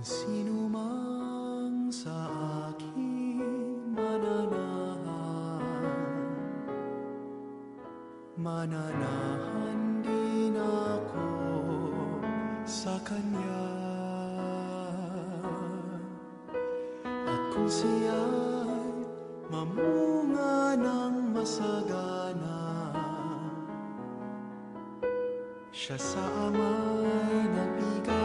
Sino sa akin mananahan. Din ako sa Kanya. At kung siya'y mamunga ng masagana Siya sa ama'y nagbigay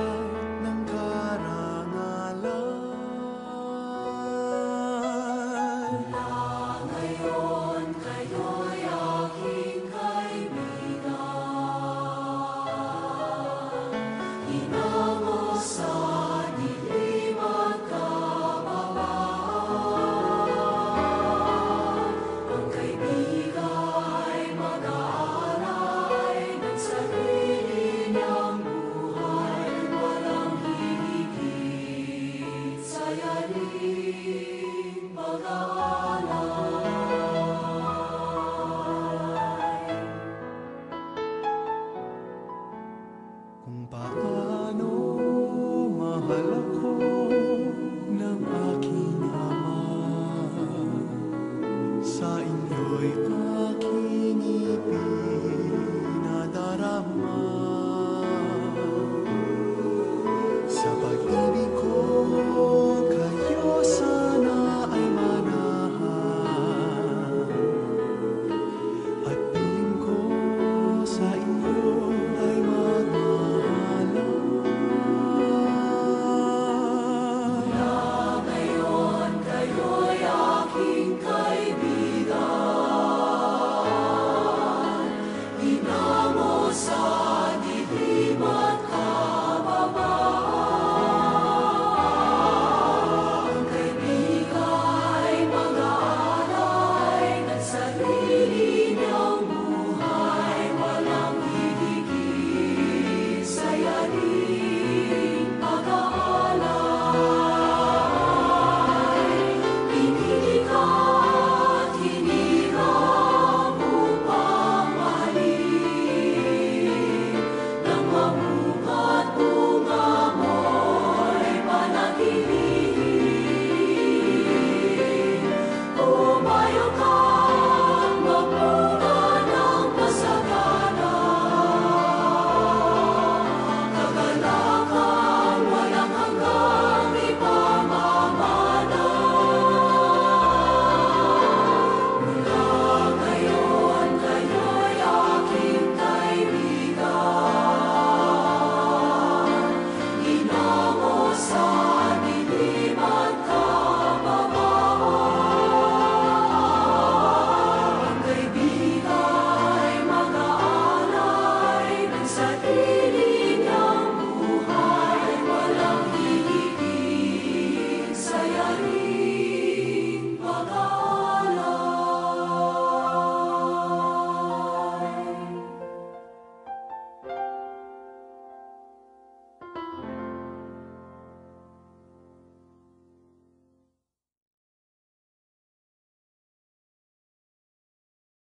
Kung